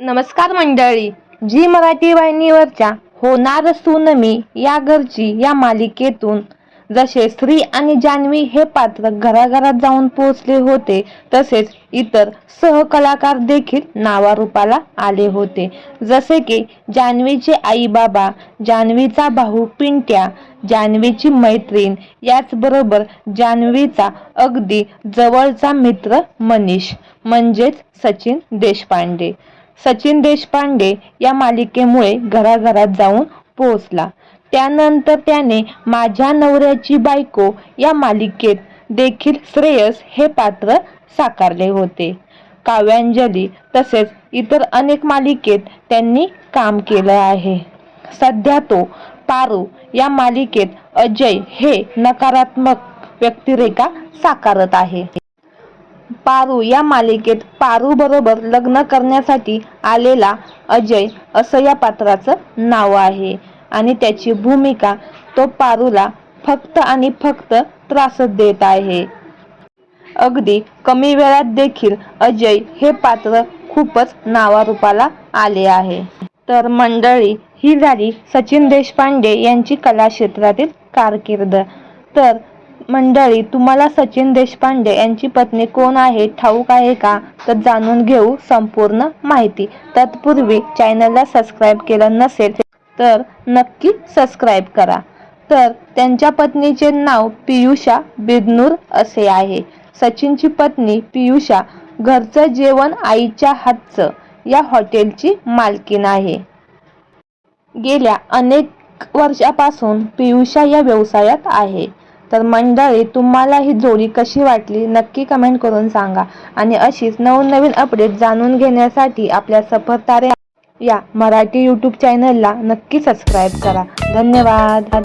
नमस्कार मंडळी. जी मराठी वाहिनीवरच्या होणार सुनमी या घरची या मालिकेतून जसे श्री आणि जान्हवी हे पात्र घराघरात जाऊन पोहोचले होते तसेच इतर सहकलाकार देखील नावारूपाला आले होते. जसे की जान्हवीचे आई बाबा जान्हवीचा भाऊ पिंट्या जान्हवीची मैत्रीण याचबरोबर जान्हवीचा अगदी जवळचा मित्र मनीष म्हणजेच सचिन देशपांडे. सचिन देशपांडे या मालिकेमुळे घराघरात जाऊन पोहोचला. त्यानंतर त्याने माझ्या नवऱ्याची बायको या मालिकेत देखील श्रेयस हे पात्र साकारले होते. काव्यांजली तसेच इतर अनेक मालिकेत त्यांनी काम केलं आहे. सध्या तो पारू या मालिकेत अजय हे नकारात्मक व्यक्तिरेखा साकारत आहे. पारू या मालिकेत पारू बरोबर लग्न करण्यासाठी आलेला अजय असं या पात्राचं नाव आहे. आणि त्याची भूमिका तो पारूला फक्त आणि फक्त त्रास देत आहे. अगदी कमी वेळात देखील अजय हे पात्र खूपच नावारूपाला आले आहे. तर मंडळी ही झाली सचिन देशपांडे यांची कला क्षेत्रातील कारकीर्द. तर मंडळी तुम्हाला सचिन देशपांडे यांची पत्नी कोण आहे ठाऊक आहे का? तर जाणून घेऊ संपूर्ण माहिती. तत्पूर्वी चॅनलला सबस्क्राईब केलं नसेल तर नक्की सबस्क्राईब करा. तर त्यांच्या पत्नीचे नाव पियुषा बिदनूर असे आहे. सचिनची पत्नी पियुषा घरचं जेवण आईच्या हातचं या हॉटेलची मालकीण आहे. गेल्या अनेक वर्षापासून पियुषा या व्यवसायात आहे. तर मंडळी तुम्हाला ही जोडी कशी वाटली नक्की कमेंट करून सांगा. आणि अशीच नवनवीन अपडेट जाणून घेण्यासाठी आपल्या सफर तारे या मराठी यूट्यूब चॅनलला नक्की सबस्क्राईब करा. धन्यवाद.